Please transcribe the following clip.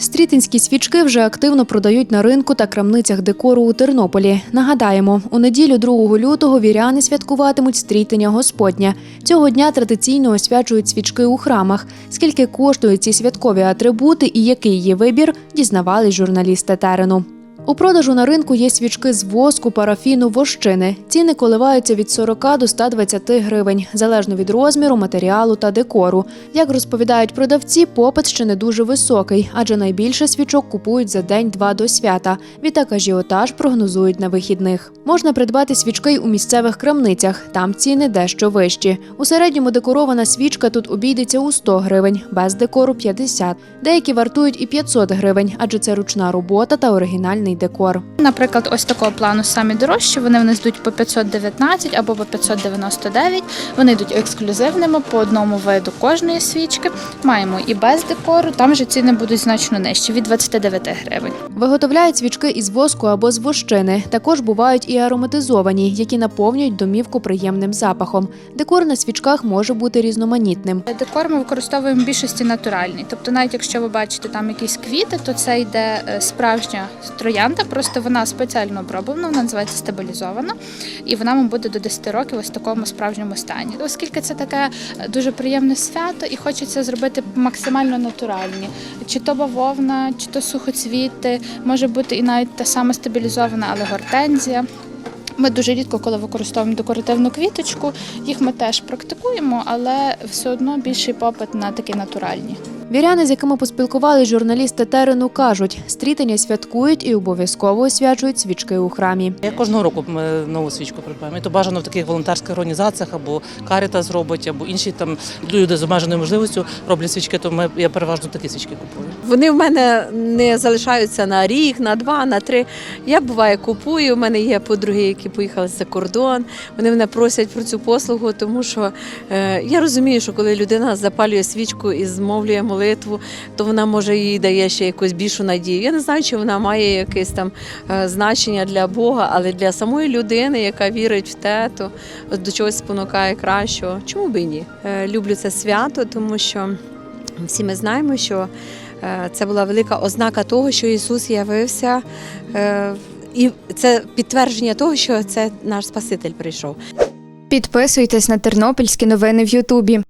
Стрітинські свічки вже активно продають на ринку та крамницях декору у Тернополі. Нагадаємо, у неділю 2 лютого віряни святкуватимуть стрітення Господня. Цього дня традиційно освячують свічки у храмах. Скільки коштують ці святкові атрибути і який є вибір, дізнавались журналісти терену. У продажу на ринку є свічки з воску, парафіну, вощини. Ціни коливаються від 40 до 120 гривень, залежно від розміру, матеріалу та декору. Як розповідають продавці, попит ще не дуже високий, адже найбільше свічок купують за день-два до свята. Відтак ажіотаж прогнозують на вихідних. Можна придбати свічки й у місцевих крамницях. Там ціни дещо вищі. У середньому декорована свічка тут обійдеться у 100 гривень, без декору 50. Деякі вартують і 500 гривень, адже це ручна робота та оригінальний декор. Наприклад, ось такого плану самі дорожчі. Вони в нас йдуть по 519 або по 599. Вони йдуть ексклюзивними по одному виду кожної свічки. Маємо і без декору. Там же ціни будуть значно нижчі від 29 гривень. Виготовляють свічки із воску або з вощини. Також бувають і ароматизовані, які наповнюють домівку приємним запахом. Декор на свічках може бути різноманітним. Декор ми використовуємо в більшості натуральний. Тобто, навіть якщо ви бачите там якісь квіти, то це йде е, справжня троянда, просто вона спеціально оброблена, вона називається стабілізована, і вона вам буде до 10 років ось в такому справжньому стані. Оскільки це таке дуже приємне свято, і хочеться зробити максимально натуральні. Чи то бавовна, чи то сухоцвіти, може бути і навіть та сама стабілізована, але гортензія. Ми дуже рідко, коли використовуємо декоративну квіточку, їх ми теж практикуємо, але все одно більший попит на такі натуральні. Віряни, з якими поспілкувались журналісти терену, кажуть, стрітення святкують і обов'язково освячують свічки у храмі. Я кожного року нову свічку придбаємо. І то бажано в таких волонтерських організаціях або Карітас робить, або інші там люди з обмеженою можливістю роблять свічки. То ми я переважно такі свічки купую. Вони в мене не залишаються на рік, на два, на три. Я буває купую. У мене є подруги, які поїхали за кордон. Вони мене просять про цю послугу, тому що е, я розумію, що коли людина запалює свічку і змовлює молитву, то вона може їй дає ще якусь більшу надію. Я не знаю, чи вона має якесь там е, значення для Бога, але для самої людини, яка вірить в те, то до чогось спонукає кращого. Чому би і ні? Е, люблю це свято, тому що всі ми знаємо, що Е, Це була велика ознака того, що Ісус явився, і це підтвердження того, що це наш Спаситель прийшов. Підписуйтесь на тернопільські новини в Ютубі.